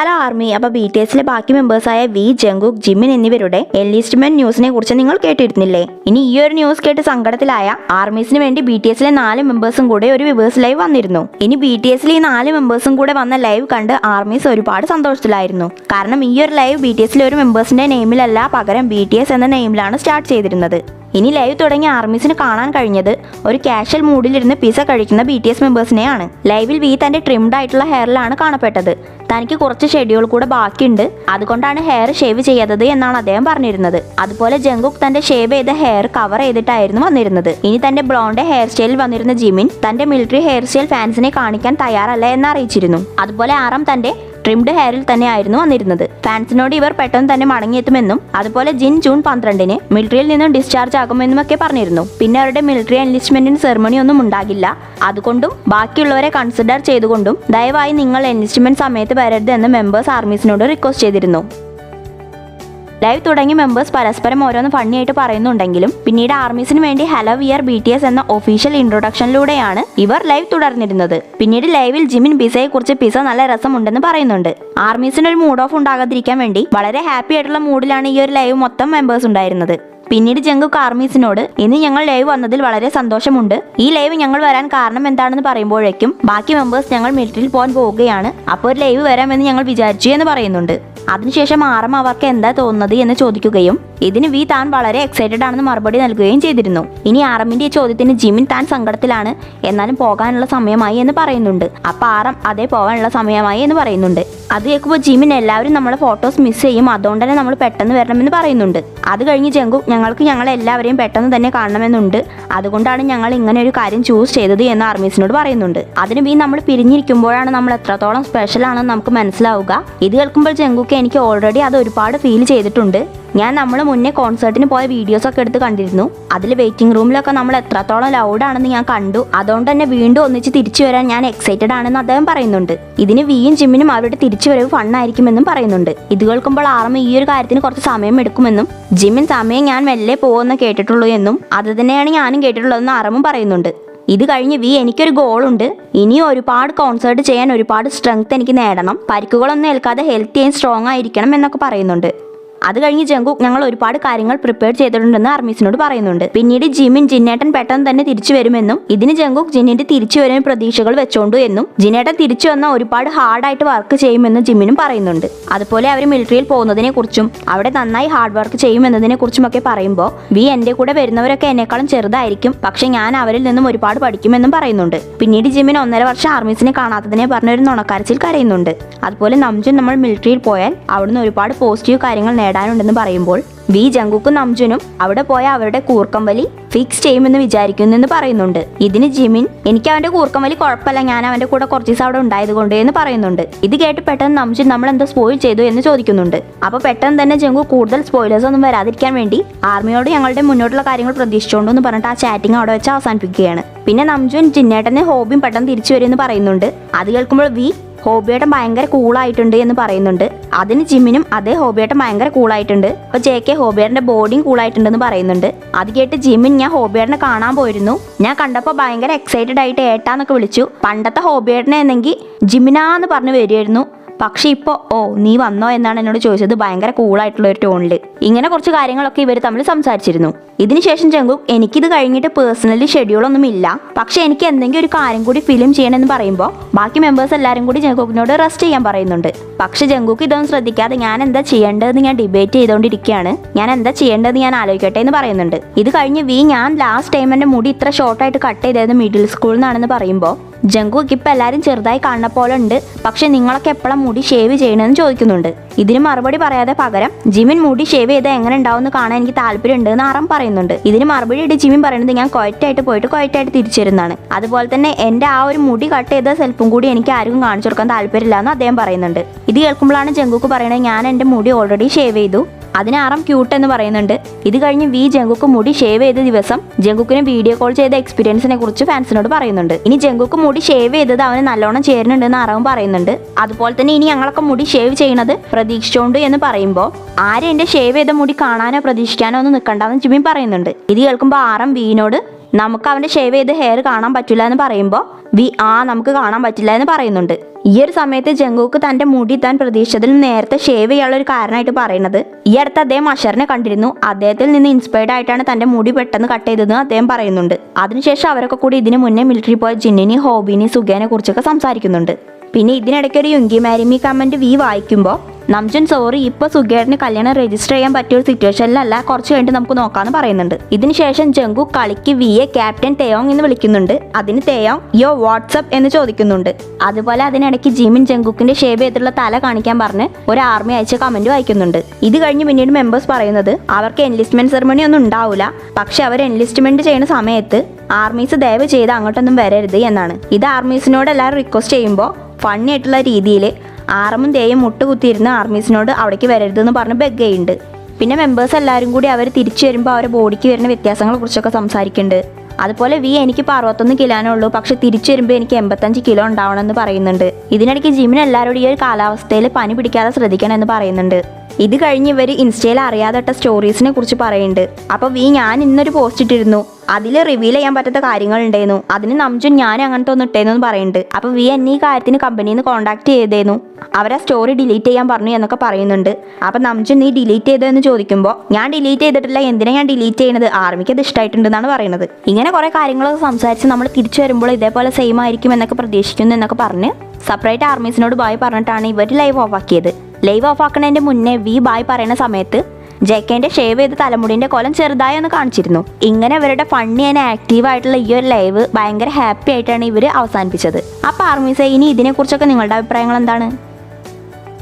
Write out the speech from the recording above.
Hello army. അപ്പോൾ B T എസിലെ ബാക്കി മെമ്പേഴ്സായ വി ജങ്കുക് ജിമിൻ എന്നിവരുടെ എൻലിസ്റ്റ്മെന്റ് ന്യൂസിനെ കുറിച്ച് നിങ്ങൾ കേട്ടിരുന്നില്ലേ? ഇനി ഈ ഒരു ന്യൂസ് കേട്ട് സങ്കടത്തിലായ ആർമീസിന് വേണ്ടി ബി ടി എസിലെ നാല് മെമ്പേഴ്സും കൂടെ ഒരു വിവേഴ്സ് ലൈവ് വന്നിരുന്നു. ഇനി ബി ടി എസിലെ ഈ നാല് മെമ്പേഴ്സും കൂടെ വന്ന ലൈവ് കണ്ട് ആർമീസ് ഒരുപാട് സന്തോഷത്തിലായിരുന്നു. കാരണം ഈ ഒരു ലൈവ് ബി ടി എസിലെ ഒരു മെമ്പേഴ്സിന്റെ നെയിമിലല്ല പകരം ബി ടി എസ് എന്ന നെയിമിലാണ് സ്റ്റാർട്ട് ചെയ്തിരുന്നത്. ഇനി ലൈവ് തുടങ്ങിയ ആർമീസിന് കാണാൻ കഴിഞ്ഞത് ഒരു കാഷ്വൽ മൂഡിലിരുന്ന് പിസ കഴിക്കുന്ന ബി ടി എസ് മെമ്പേഴ്സിനെയാണ് ലൈവിൽ വി തന്റെ ട്രിംഡ് ആയിട്ടുള്ള ഹെയറിലാണ് കാണപ്പെട്ടത്. തനിക്ക് കുറച്ച് ഷെഡ്യൂൾ കൂടെ ബാക്കിയുണ്ട്. അതുകൊണ്ടാണ് ഹെയർ ഷേവ് ചെയ്യാത്തത് എന്നാണ് അദ്ദേഹം പറഞ്ഞിരുന്നത്. അതുപോലെ ജങ്കുക് തന്റെ ഷേവ് ചെയ്ത ഹെയർ കവർ ചെയ്തിട്ടായിരുന്നു വന്നിരുന്നത്. ഇനി തന്റെ ബ്ലോണ്ട് ഹെയർ സ്റ്റൈലിൽ വന്നിരുന്ന ജിമിൻ തന്റെ മിലിറ്ററി ഹെയർ സ്റ്റൈൽ ഫാൻസിനെ കാണിക്കാൻ തയ്യാറല്ല എന്ന് അറിയിച്ചിരുന്നു. അതുപോലെ ആറാം തന്റെ ട്രിംഡ് ഹെയറിൽ തന്നെ ആയിരുന്നു വന്നിരുന്നത്. ഫാൻസിനോട് ഇവർ പെട്ടെന്ന് തന്നെ മടങ്ങിയെത്തുമെന്നും അതുപോലെ ജിൻ ജൂൺ പന്ത്രണ്ടിന് മിലിറ്ററിയിൽ നിന്നും ഡിസ്ചാർജ് ആകുമെന്നും ഒക്കെ പറഞ്ഞിരുന്നു. പിന്നെ അവരുടെ മിലിറ്ററി എൻലിസ്റ്റ്മെന്റിന് സെറമണി ഒന്നും ഉണ്ടാകില്ല. അതുകൊണ്ടും ബാക്കിയുള്ളവരെ കൺസിഡർ ചെയ്തുകൊണ്ടും ദയവായി നിങ്ങൾ എൻലിസ്റ്റ്മെന്റ് സമയത്ത് വരരുത് എന്ന് മെമ്പേഴ്സ് ആർമീസിനോട് റിക്വസ്റ്റ് ചെയ്തിരുന്നു. ലൈവ് തുടങ്ങി മെമ്പേഴ്സ് പരസ്പരം ഓരോന്ന് ഫണ്ണിയായിട്ട് പറയുന്നുണ്ടെങ്കിലും പിന്നീട് ആർമീസിന് വേണ്ടി hello we are B T S official ഇൻട്രൊഡക്ഷനിലൂടെയാണ് ഇവർ ലൈവ് തുടർന്നിരുന്നത്. പിന്നീട് ലൈവിൽ ജിമിൻ പിസയെ കുറിച്ച് പിസ നല്ല രസമുണ്ടെന്ന് പറയുന്നുണ്ട്. ആർമീസിന് ഒരു മൂഡ് ഓഫ് ഉണ്ടാകാതിരിക്കാൻ വേണ്ടി വളരെ ഹാപ്പി ആയിട്ടുള്ള മൂഡിലാണ് ഈ ഒരു ലൈവ് മൊത്തം മെമ്പേഴ്സ് ഉണ്ടായിരുന്നത്. പിന്നീട് ജങ്കു കാർമീസിനോട് ഇന്ന് ഞങ്ങൾ ലൈവ് വന്നതിൽ വളരെ സന്തോഷമുണ്ട്. ഈ ലൈവ് ഞങ്ങൾ വരാൻ കാരണം എന്താണെന്ന് പറയുമ്പോഴേക്കും ബാക്കി മെമ്പേഴ്സ് ഞങ്ങൾ മിലിറ്ററിയിൽ പോകാൻ പോവുകയാണ്. അപ്പോൾ ഒരു ലൈവ് വരാമെന്ന് ഞങ്ങൾ വിചാരിച്ചു എന്ന് പറയുന്നുണ്ട്. അതിനുശേഷം ആറം അവർക്ക് എന്താ തോന്നുന്നത് എന്ന് ചോദിക്കുകയും ഇതിന് വി താൻ വളരെ എക്സൈറ്റഡ് ആണെന്ന് മറുപടി നൽകുകയും ചെയ്തിരുന്നു. ഇനി ആറമിന്റെ ഈ ചോദ്യത്തിന് ജിമിൻ താൻ സങ്കടത്തിലാണ്. എന്നാലും പോകാനുള്ള സമയമായി എന്ന് പറയുന്നുണ്ട്. അപ്പൊ ആറം അതേ പോകാനുള്ള സമയമായി എന്ന് പറയുന്നുണ്ട്. അത് കേൾക്കുമ്പോൾ ജിമിൻ എല്ലാവരും നമ്മളെ ഫോട്ടോസ് മിസ് ചെയ്യും. അതുകൊണ്ട് തന്നെ നമ്മൾ പെട്ടെന്ന് വരണമെന്ന് പറയുന്നുണ്ട്. അത് കഴിഞ്ഞ് ജങ്കു ഞങ്ങൾക്ക് ഞങ്ങൾ എല്ലാവരെയും പെട്ടെന്ന് തന്നെ കാണണമെന്നുണ്ട്. അതുകൊണ്ടാണ് ഞങ്ങൾ ഇങ്ങനെ ഒരു കാര്യം ചൂസ് ചെയ്തത് എന്ന് ആർമീസിനോട് പറയുന്നുണ്ട്. അതിന് വി നമ്മൾ പിരിഞ്ഞിരിക്കുമ്പോഴാണ് നമ്മൾ എത്രത്തോളം സ്പെഷ്യൽ ആണെന്ന് നമുക്ക് മനസ്സിലാവുക. ഇത് കേൾക്കുമ്പോൾ ജങ്കുക്ക് എനിക്ക് ഓൾറെഡി അത് ഒരുപാട് ഫീൽ ചെയ്തിട്ടുണ്ട്. ഞാൻ നമ്മൾ മുന്നേ കോൺസേർട്ടിന് പോയ വീഡിയോസ് ഒക്കെ എടുത്ത് കണ്ടിരുന്നു. അതിൽ വെയിറ്റിംഗ് റൂമിലൊക്കെ നമ്മൾ എത്രത്തോളം ലൗഡാണെന്ന് ഞാൻ കണ്ടു. അതുകൊണ്ട് തന്നെ വീണ്ടും ഒന്നിച്ച് തിരിച്ചു വരാൻ ഞാൻ എക്സൈറ്റഡ് ആണെന്ന് അദ്ദേഹം പറയുന്നുണ്ട്. ഇതിന് വിയും ജിമ്മിനും അവരുടെ തിരിച്ചുവരവ് ഫണ്ണായിരിക്കുമെന്നും പറയുന്നുണ്ട്. ഇത് കേൾക്കുമ്പോൾ ആർമ ഈ ഒരു കാര്യത്തിന് കുറച്ച് സമയം എടുക്കുമെന്നും ജിമ്മിൻ സമയം ഞാൻ മെല്ലെ പോകുമെന്ന് കേട്ടിട്ടുള്ളൂ എന്നും അത് തന്നെയാണ് ഞാനും കേട്ടിട്ടുള്ളതെന്ന് ആറമും പറയുന്നുണ്ട്. ഇത് കഴിഞ്ഞ് വി എനിക്കൊരു ഗോളുണ്ട് ഇനിയും ഒരുപാട് കോൺസേർട്ട് ചെയ്യാൻ ഒരുപാട് സ്ട്രെങ്ത് എനിക്ക് നേടണം. പരിക്കുകളൊന്നും ഏൽക്കാതെ ഹെൽത്തി ആൻഡ് സ്ട്രോങ് ആയിരിക്കണം എന്നൊക്കെ പറയുന്നുണ്ട്. അത് കഴിഞ്ഞ് ജങ്കു ഞങ്ങൾ ഒരുപാട് കാര്യങ്ങൾ പ്രിപ്പയർ ചെയ്തിട്ടുണ്ടെന്ന് അർമീസിനോട് പറയുന്നുണ്ട്. പിന്നീട് ജിമിൻ ജിന്നേട്ടൻ പെട്ടെന്ന് തന്നെ തിരിച്ചു വരുമെന്നും ഇതിന് ജങ്കു ജിന്നിന്റെ തിരിച്ചു വരാൻ പ്രതീക്ഷകൾ വെച്ചോണ്ടു എന്നും ജിന്നേട്ടൻ തിരിച്ചു വന്ന ഒരുപാട് ഹാർഡായിട്ട് വർക്ക് ചെയ്യുമെന്നും ജിമ്മിനും പറയുന്നുണ്ട്. അതുപോലെ അവർ മിലിറ്ററിയിൽ പോകുന്നതിനെ കുറിച്ചും അവിടെ നന്നായി ഹാർഡ് വർക്ക് ചെയ്യുമെന്നതിനെ കുറിച്ചുമൊക്കെ പറയുമ്പോൾ വി എന്റെ കൂടെ വരുന്നവരൊക്കെ എന്നെക്കാളും ചെറുതായിരിക്കും പക്ഷെ ഞാൻ അവരിൽ നിന്നും ഒരുപാട് പഠിക്കുമെന്നും പറയുന്നുണ്ട്. പിന്നീട് ജിമ്മിൻ ഒന്നര വർഷം ആർമീസിനെ കാണാത്തതിനെ പറഞ്ഞൊരു നുണക്കാരച്ചിൽ കരയുന്നുണ്ട്. അതുപോലെ നംജുൻ നമ്മൾ മിലിറ്ററിയിൽ പോയാൽ അവിടുന്ന് ഒരുപാട് പോസിറ്റീവ് കാര്യങ്ങൾ നേടാനുണ്ടെന്ന് പറയുമ്പോൾ വി ജങ്കുക്കും നംജുനും അവിടെ പോയ അവരുടെ കൂർക്കംവലി ഫിക്സ് ചെയ്യുമെന്ന് വിചാരിക്കുന്നു എന്ന് പറയുന്നുണ്ട്. ഇതിന് ജിമിൻ എനിക്ക് അവന്റെ കൂർക്കംവലി കുഴപ്പമില്ല ഞാൻ അവന്റെ കൂടെ കുറച്ച് ദിവസം അവിടെ ഉണ്ടായതുകൊണ്ട് എന്ന് പറയുന്നുണ്ട്. ഇത് കേട്ട് പെട്ടെന്ന് നംജുൻ നമ്മൾ എന്താ സ്പോയിൽ ചെയ്തു എന്ന് ചോദിക്കുന്നുണ്ട്. അപ്പൊ പെട്ടെന്ന് തന്നെ ജങ്കു കൂടുതൽ സ്പോയിലേഴ്സ് ഒന്നും വരാതിരിക്കാൻ വേണ്ടി ആർമിയോട് ഞങ്ങളുടെ മുന്നോട്ടുള്ള കാര്യങ്ങൾ പ്രതീക്ഷിച്ചുകൊണ്ടു എന്ന് പറഞ്ഞിട്ട് ആ ചാറ്റിംഗ് അവിടെ വെച്ച് അവസാനിപ്പിക്കുകയാണ്. പിന്നെ നംജുൻ ജിന്നേട്ടനെ ഹോബിയും പെട്ടെന്ന് തിരിച്ചു വരുമെന്ന് പറയുന്നുണ്ട്. അത് കേൾക്കുമ്പോൾ വി ഹോബിയോടെ ഭയങ്കര കൂളായിട്ടുണ്ട് എന്ന് പറയുന്നുണ്ട്. അതിന് ജിമ്മിനും അതേ ഹോബിയേട്ടൻ ഭയങ്കര കൂളായിട്ടുണ്ട് അപ്പൊ ജെ കെ ഹോബിയേട്ടന്റെ ബോഡിയും കൂളായിട്ടുണ്ടെന്ന് പറയുന്നുണ്ട്. അത് കേട്ട് ജിമ്മിൻ ഞാൻ ഹോബിയേട്ടനെ കാണാൻ പോയിരുന്നു. ഞാൻ കണ്ടപ്പോൾ ഭയങ്കര എക്സൈറ്റഡ് ആയിട്ട് ഏട്ടാന്നൊക്കെ വിളിച്ചു. പണ്ടത്തെ ഹോബിയേട്ടനെ എന്നെങ്കിൽ ജിമിനാന്ന് പറഞ്ഞു വരികയായിരുന്നു. പക്ഷെ ഇപ്പോൾ ഓ നീ വന്നോ എന്നാണ് എന്നോട് ചോദിച്ചത്. ഭയങ്കര കൂളായിട്ടുള്ള ഒരു ടോണിൽ ഇങ്ങനെ കുറച്ച് കാര്യങ്ങളൊക്കെ ഇവർ തമ്മിൽ സംസാരിച്ചിരുന്നു. ഇതിനുശേഷം ജങ്കു എനിക്കിത് കഴിഞ്ഞിട്ട് പേഴ്സണലി ഷെഡ്യൂളൊന്നും ഇല്ല. പക്ഷെ എനിക്ക് എന്തെങ്കിലും ഒരു കാര്യം കൂടി ഫിലിം ചെയ്യണമെന്ന് പറയുമ്പോൾ ബാക്കി മെമ്പേഴ്സ് എല്ലാവരും കൂടി ജങ്കുക്കിനോട് റെസ്റ്റ് ചെയ്യാൻ പറയുന്നുണ്ട്. പക്ഷെ ജങ്കുക്ക് ഇതൊന്നും ശ്രദ്ധിക്കാതെ ഞാൻ എന്താ ചെയ്യേണ്ടതെന്ന് ഞാൻ ഡിബേറ്റ് ചെയ്തുകൊണ്ടിരിക്കുകയാണ് ഞാൻ എന്താ ചെയ്യേണ്ടതെന്ന് ഞാൻ ആലോചിക്കട്ടെ എന്ന് പറയുന്നുണ്ട്. ഇത് കഴിഞ്ഞ് വി ഞാൻ ലാസ്റ്റ് ടൈം എന്റെ മുടി ഇത്ര ഷോർട്ടായിട്ട് കട്ട് ചെയ്തത് മിഡിൽ സ്കൂളിൽ നിന്നാണെന്ന് പറയുമ്പോൾ ജങ്കുക്ക് ഇപ്പം എല്ലാവരും ചെറുതായി കാണുന്ന പോലെ ഉണ്ട് പക്ഷെ നിങ്ങളൊക്കെ എപ്പോഴും മുടി ഷേവ് ചെയ്യണമെന്ന് ചോദിക്കുന്നുണ്ട്. ഇതിന് മറുപടി പറയാതെ പകരം ജിമിൻ മുടി ഷേവ് ചെയ്താൽ എങ്ങനെ ഉണ്ടാവും എന്ന് കാണാൻ എനിക്ക് താല്പര്യമുണ്ട് എന്ന് ആറം പറയുന്നുണ്ട്. ഇതിന് മറുപടി ആയിട്ട് ജിമിൻ പറയുന്നത് ഞാൻ കൊയറ്റായിട്ട് പോയിട്ട് കൊയറ്റായിട്ട് തിരിച്ചു വരുന്നതാണ് അതുപോലെ തന്നെ എന്റെ ആ ഒരു മുടി കട്ട് ചെയ്ത സെൽഫും കൂടി എനിക്ക് ആർക്കും കാണിച്ചു കൊടുക്കാൻ താല്പര്യമില്ല എന്ന് അദ്ദേഹം പറയുന്നുണ്ട്. ഇത് കേൾക്കുമ്പോഴാണ് ജങ്കുക്ക് പറയുന്നത് ഞാൻ എന്റെ മുടി ഓൾറെഡി ഷേവ് ചെയ്തു. അതിന് ആറാം ക്യൂട്ട് എന്ന് പറയുന്നുണ്ട്. ഇത് കഴിഞ്ഞ് വി ജങ്കുക്ക് മുടി ഷേവ് ചെയ്ത ദിവസം ജങ്കുക്കിന് വീഡിയോ കോൾ ചെയ്ത എക്സ്പീരിയൻസിനെ കുറിച്ച് ഫാൻസിനോട് പറയുന്നുണ്ട്. ഇനി ജങ്കുക്ക് മുടി ഷേവ് ചെയ്തത് അവന് നല്ലോണം ചേരുന്നുണ്ട് എന്ന് ആറാവും പറയുന്നുണ്ട്. അതുപോലെ തന്നെ ഇനി ഞങ്ങളൊക്കെ മുടി ഷേവ് ചെയ്യണത് പ്രതീക്ഷിച്ചോണ്ട് എന്ന് പറയുമ്പോൾ ആരും എന്റെ ഷേവ് ചെയ്ത മുടി കാണാനോ പ്രതീക്ഷിക്കാനോ ഒന്നും നിൽക്കണ്ടെന്ന് ജിമ്മി പറയുന്നുണ്ട്. ഇത് കേൾക്കുമ്പോൾ ആറാം വിനോട് നമുക്ക് അവന്റെ ഷേവ് ചെയ്ത് ഹെയർ കാണാൻ പറ്റില്ല എന്ന് പറയുമ്പോൾ വി ആ നമുക്ക് കാണാൻ പറ്റില്ല എന്ന് പറയുന്നുണ്ട്. ഈ ഒരു സമയത്ത് ജംഗൂക്ക് തന്റെ മുടി താൻ പ്രതീക്ഷിച്ചതിൽ നേരത്തെ ഷേവ് ചെയ്യാനുള്ള ഒരു കാരണമായിട്ട് പറയുന്നത് ഈ അടുത്ത് അദ്ദേഹം അഷറിനെ കണ്ടിരുന്നു. അദ്ദേഹത്തിൽ നിന്ന് ഇൻസ്പയർഡ് ആയിട്ടാണ് തന്റെ മുടി പെട്ടെന്ന് കട്ട് ചെയ്തതെന്ന് അദ്ദേഹം പറയുന്നുണ്ട്. അതിനുശേഷം അവരൊക്കെ കൂടി ഇതിനു മുന്നേ മിലിറ്ററി പോയ ജിന്നിനി ഹോബിനി സുഖേനെ കുറിച്ചൊക്കെ സംസാരിക്കുന്നുണ്ട്. പിന്നെ ഇതിനിടയ്ക്ക് ഒരു യുങ്കി മാരിമി കമന്റ് വി വായിക്കുമ്പോൾ നംജൻ സോറി ഇപ്പൊ സുഗേറിന് കല്യാണം രജിസ്റ്റർ ചെയ്യാൻ പറ്റിയ ഒരു സിറ്റുവേഷനിലല്ല കുറച്ച് കഴിഞ്ഞിട്ട് നമുക്ക് നോക്കാന്ന് പറയുന്നുണ്ട്. ഇതിനുശേഷം ജങ്കു കളിക്ക് വിയെ ക്യാപ്റ്റൻ തേയോങ് എന്ന് വിളിക്കുന്നുണ്ട്. അതിന് തേയോങ് യോ വാട്സപ്പ് എന്ന് ചോദിക്കുന്നുണ്ട്. അതുപോലെ അതിനിടയ്ക്ക് ജിമിൻ ജങ്കുക്കിന്റെ ഷേവ് ചെയ്തിട്ടുള്ള തല കാണിക്കാൻ പറഞ്ഞ് ഒരു ആർമി അയച്ച കമന്റ് വായിക്കുന്നുണ്ട്. ഇത് കഴിഞ്ഞ് പിന്നീട് മെമ്പേഴ്സ് പറയുന്നത് അവർക്ക് എൻലിസ്റ്റ്മെന്റ് സെറമണി ഒന്നും ഉണ്ടാവില്ല പക്ഷെ അവർ എൻലിസ്റ്റ്മെന്റ് ചെയ്യുന്ന സമയത്ത് ആർമീസ് ദയവ് ചെയ്ത് അങ്ങോട്ടൊന്നും വരരുത് എന്നാണ്. ഇത് ആർമീസിനോട് എല്ലാവരും റിക്വസ്റ്റ് ചെയ്യുമ്പോൾ ഫണ്ണി ആയിട്ടുള്ള രീതിയിൽ ആറമും തേയും മുട്ടുകുത്തിയിരുന്ന് ആർമീസിനോട് അവിടേക്ക് വരരുതെന്ന് പറഞ്ഞ് ബെഗ് ചെയ്യുന്നുണ്ട് പിന്നെ മെമ്പേഴ്സ് എല്ലാവരും കൂടി അവർ തിരിച്ചു വരുമ്പോൾ അവരുടെ ബോഡിക്ക് വരുന്ന വ്യത്യാസങ്ങളെ കുറിച്ചൊക്കെ സംസാരിക്കുന്നുണ്ട്. അതുപോലെ വി എനിക്കിപ്പോൾ അറുപത്തൊന്ന് കിലോനേ ഉള്ളൂ. പക്ഷെ തിരിച്ചു വരുമ്പോൾ എനിക്ക് എൺപത്തഞ്ച് കിലോ ഉണ്ടാവണമെന്ന് പറയുന്നുണ്ട്. ഇതിനിടയ്ക്ക് ജിമ്മിന് എല്ലാവരോടും ഈ ഒരു കാലാവസ്ഥയിൽ പനി പിടിക്കാതെ ശ്രദ്ധിക്കണം എന്ന് പറയുന്നുണ്ട്. ഇത് കഴിഞ്ഞ് ഇവർ ഇൻസ്റ്റയിൽ അറിയാതെ ഇട്ട സ്റ്റോറീസിനെ കുറിച്ച് പറയുന്നുണ്ട് അപ്പോൾ വി ഞാൻ ഇന്നൊരു പോസ്റ്റ് ഇട്ടിരുന്നു. അതിൽ റിവീൽ ചെയ്യാൻ പറ്റാത്ത കാര്യങ്ങൾ ഉണ്ടായിരുന്നു അതിന് നംജുൻ ഞാൻ അങ്ങനത്തെ ഒന്ന് ഇട്ടേന്നു പറയുന്നുണ്ട് അപ്പോൾ വി എന്നെ ഈ കാര്യത്തിന് കമ്പനിയിൽ നിന്ന് കോൺടാക്ട് ചെയ്തേന്നു. അവരാ സ്റ്റോറി ഡിലീറ്റ് ചെയ്യാൻ പറഞ്ഞു എന്നൊക്കെ പറയുന്നുണ്ട്. അപ്പോൾ നംജുൻ നീ ഡിലീറ്റ് ചെയ്തതെന്ന് ചോദിക്കുമ്പോൾ ഞാൻ ഡിലീറ്റ് ചെയ്തിട്ടില്ല എന്തിനാ ഞാൻ ഡിലീറ്റ് ചെയ്യുന്നത് ആർമിക്ക് അത് ഇഷ്ടമായിട്ടുണ്ടെന്നാണ് പറയുന്നത് ഇങ്ങനെ കുറേ കാര്യങ്ങളൊക്കെ സംസാരിച്ച് നമ്മൾ തിരിച്ചു വരുമ്പോൾ ഇതേപോലെ സെയിം ആയിരിക്കും എന്നൊക്കെ പ്രതീക്ഷിക്കുന്നു എന്നൊക്കെ പറഞ്ഞ് സെപ്പറേറ്റ് ആർമീസിനോട് ബായ് പറഞ്ഞിട്ടാണ് ഇവർ ലൈവ് ഓഫ് ആക്കിയത്. ലൈവ് ഓഫ് ആക്കുന്നതിന്റെ മുന്നേ വി ബായ് പറയുന്ന സമയത്ത് ജെക്കേന്റെ ഷേവ് ചെയ്ത തലമുടിന്റെ കോലം ചെറുതായി ഒന്ന് കാണിച്ചിരുന്നു. ഇങ്ങനെ അവരുടെ ഫണ്ണി ആൻഡ് ആക്റ്റീവ് ആയിട്ടുള്ള ഈ ഒരു ലൈവ് ഭയങ്കര ഹാപ്പി ആയിട്ടാണ് ഇവർ അവസാനിപ്പിച്ചത്. അപ്പൊ ആർമീസെ ഇനി ഇതിനെക്കുറിച്ചൊക്കെ നിങ്ങളുടെ അഭിപ്രായങ്ങൾ എന്താണ്?